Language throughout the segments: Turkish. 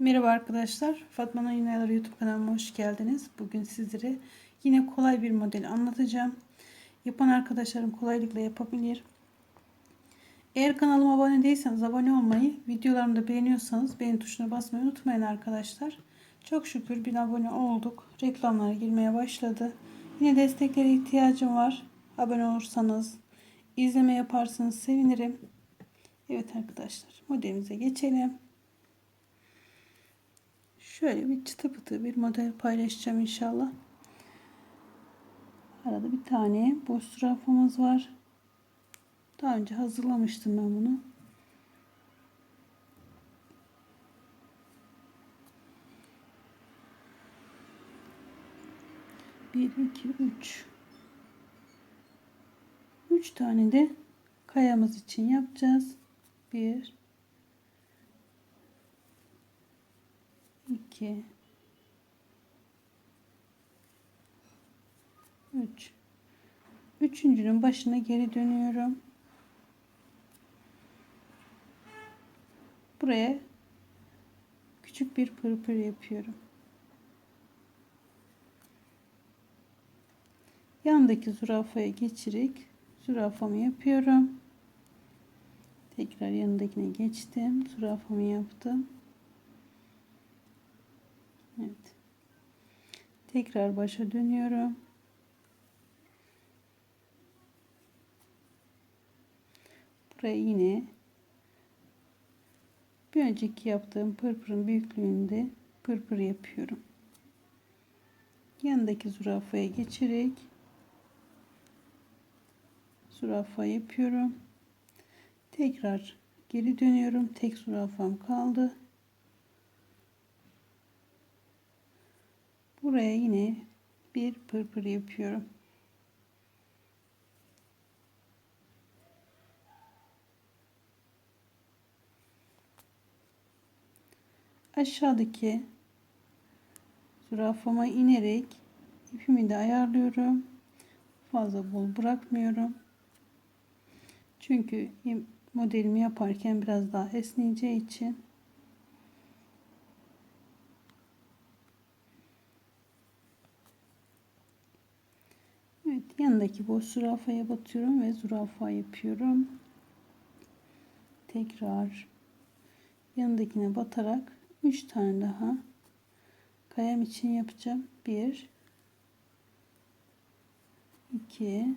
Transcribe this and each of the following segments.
Merhaba arkadaşlar. Fatma'nın Yunayaları YouTube kanalıma hoş geldiniz. Bugün sizlere yine kolay bir model anlatacağım. Yapan arkadaşlarım kolaylıkla yapabilir. Eğer kanalıma abone değilseniz abone olmayı, videolarımı da beğeniyorsanız beğen tuşuna basmayı unutmayın arkadaşlar. Çok şükür bir abone olduk. Reklamlara girmeye başladı. Yine desteklere ihtiyacım var. Abone olursanız, izleme yaparsanız sevinirim. Evet arkadaşlar modelimize geçelim. Şöyle bir çıtı pıtı bir model paylaşacağım inşallah. Arada bir tane boş rafımız var. Daha önce hazırlamıştım ben bunu. Bir, iki, üç. Üç tane de kayamız için yapacağız. Bir, 2 3 Üçüncünün başına geri dönüyorum. Buraya küçük bir pırpır yapıyorum. Yandaki zürafaya geçirerek zürafamı yapıyorum. Tekrar yanındakine geçtim. Zürafamı yaptım. Evet. Tekrar başa dönüyorum. Buraya yine bir önceki yaptığım pırpırın büyüklüğünde pırpır yapıyorum. Yanındaki zürafaya geçerek zürafa yapıyorum. Tekrar geri dönüyorum. Tek zürafam kaldı. Buraya yine bir pırpır yapıyorum. Aşağıdaki zürafama inerek ipimi de ayarlıyorum. Fazla bol bırakmıyorum. Çünkü modelimi yaparken biraz daha esneyeceği için Evet yanındaki boş zürafaya batıyorum ve zürafa yapıyorum. Tekrar yanındakine batarak 3 tane daha kayam için yapacağım. 1 2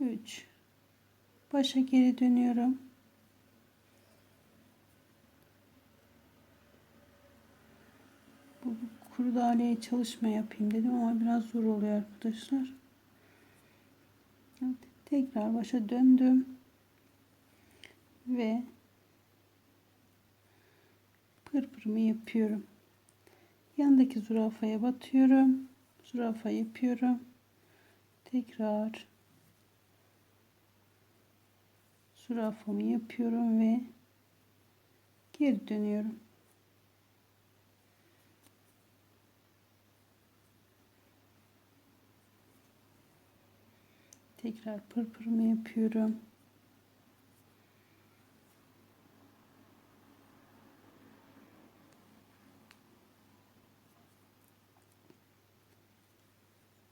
3 başa geri dönüyorum. Bu kurdaleye çalışma yapayım dedim ama biraz zor oluyor arkadaşlar. Evet, tekrar başa döndüm. Ve pırpırımı yapıyorum. Yandaki zürafaya batıyorum. Zürafa yapıyorum. Tekrar zürafamı yapıyorum ve geri dönüyorum. Tekrar pırpırımı yapıyorum.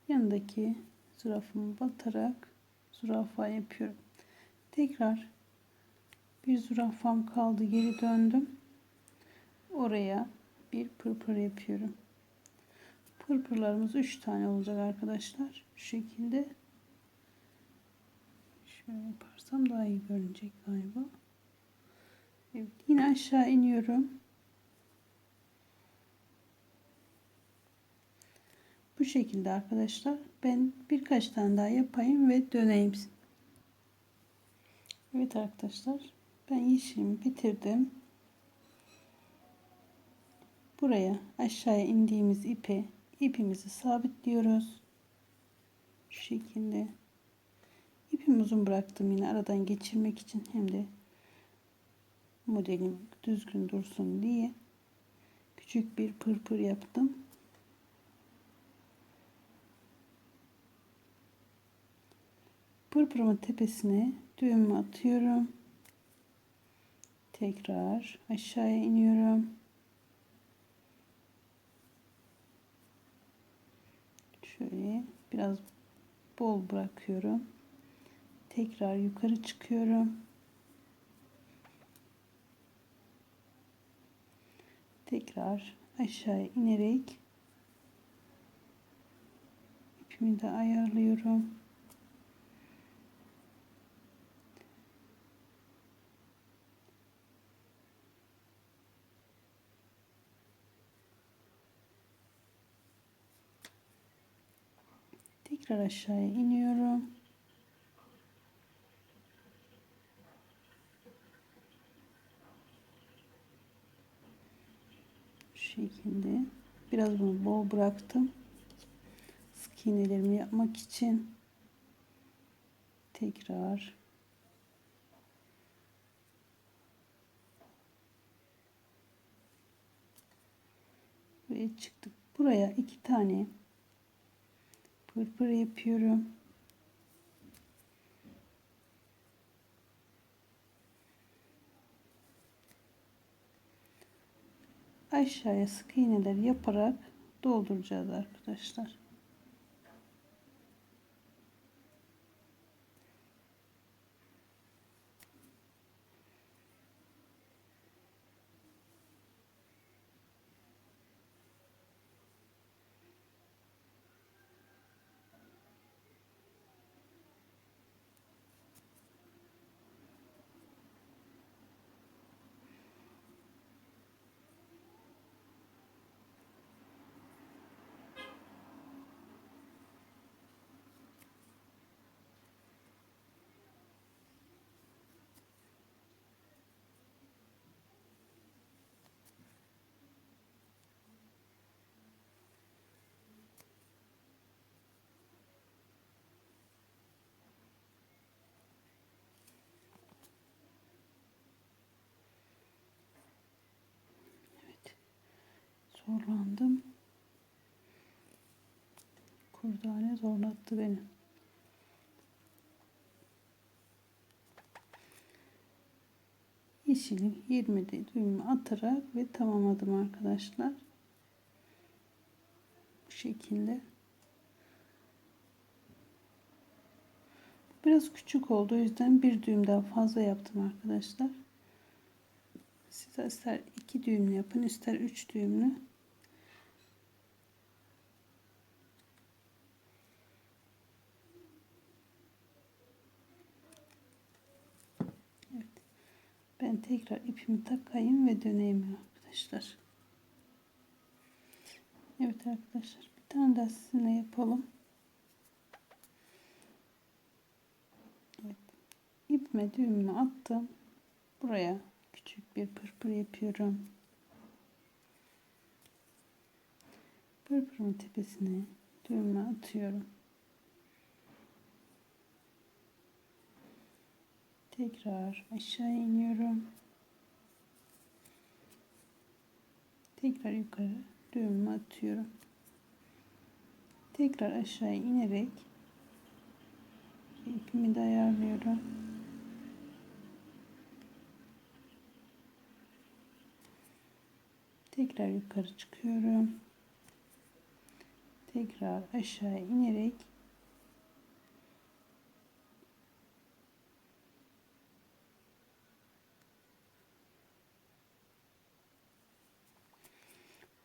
Yanındaki zürafımı batarak zürafa yapıyorum. Tekrar bir zürafam kaldı geri döndüm. Oraya bir pırpır yapıyorum. Pırpırlarımız 3 tane olacak arkadaşlar. Şu şekilde Şöyle yaparsam daha iyi görünecek galiba. Evet, yine aşağı iniyorum. Bu şekilde arkadaşlar. Ben birkaç tane daha yapayım ve döneyim. Evet arkadaşlar. Ben yeşilimi bitirdim. Buraya aşağıya indiğimiz ipe ipimizi sabitliyoruz. Şu şekilde. İpimi uzun bıraktım yine aradan geçirmek için hem de modelim düzgün dursun diye küçük bir pırpır yaptım. Pırpırımın tepesine düğümü atıyorum. Tekrar aşağıya iniyorum. Şöyle biraz bol bırakıyorum. Tekrar yukarı çıkıyorum. Tekrar aşağı inerek ipimi de ayarlıyorum. Tekrar aşağıya iniyorum. Şu şekilde biraz bunu bol bıraktım. Sık iğnelerimi yapmak için tekrar buraya çıktık. Buraya iki tane pırpır yapıyorum. Aşağıya sık iğneler yaparak dolduracağız arkadaşlar. Zorlandım. Kurdane zorlattı beni. Yeşili 20'de düğümü atarak ve tamamladım arkadaşlar. Bu şekilde. Biraz küçük oldu. O yüzden bir düğüm daha fazla yaptım arkadaşlar. Siz ister iki düğümlü yapın ister üç düğümlü. Ben tekrar ipimi takayım ve döneyim arkadaşlar. Evet arkadaşlar bir tane daha sizinle yapalım. Evet. İpime düğümümü attım. Buraya küçük bir pırpır yapıyorum. Pırpırın tepesine düğümü atıyorum. Tekrar aşağı iniyorum. Tekrar yukarı düğümü atıyorum. Tekrar aşağı inerek ipimi de ayarlıyorum. Tekrar yukarı çıkıyorum. Tekrar aşağı inerek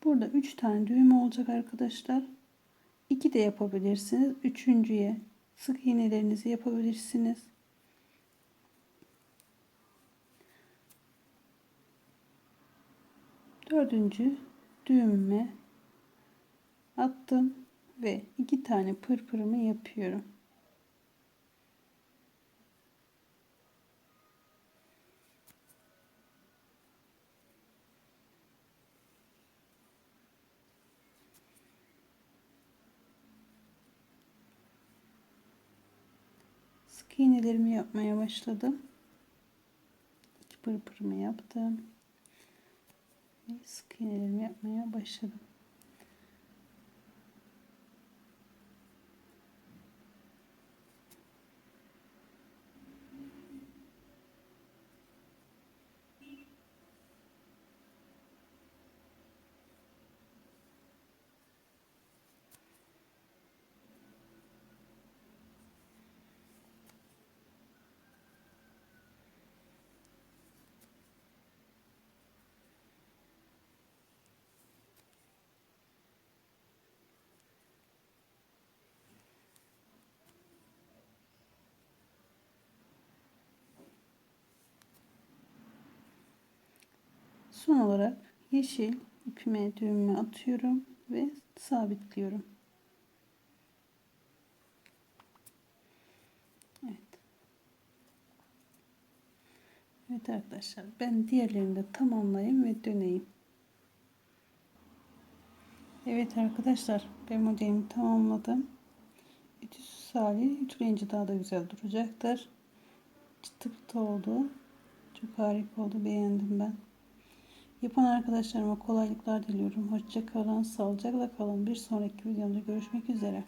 Burada 3 tane düğüm olacak arkadaşlar. 2 de yapabilirsiniz. Üçüncüye sık iğnelerinizi yapabilirsiniz. Dördüncü düğümüme attım ve iki tane pırpırımı yapıyorum. sık iğnelerimi yapmaya başladım. İki pırpırımı yaptım. Ve sık iğnelerimi yapmaya başladım. Son olarak yeşil ipime düğümü atıyorum ve sabitliyorum. Evet. Evet arkadaşlar ben diğerlerini de tamamlayayım ve döneyim. Evet arkadaşlar ben modelimi tamamladım. Ütüsüz hali ütüleyince daha da güzel duracaktır. Çıtı pıtı oldu. Çok harika oldu. Beğendim ben. Yapan arkadaşlarıma kolaylıklar diliyorum. Hoşça kalın. Sağlıcakla kalın. Bir sonraki videomda görüşmek üzere.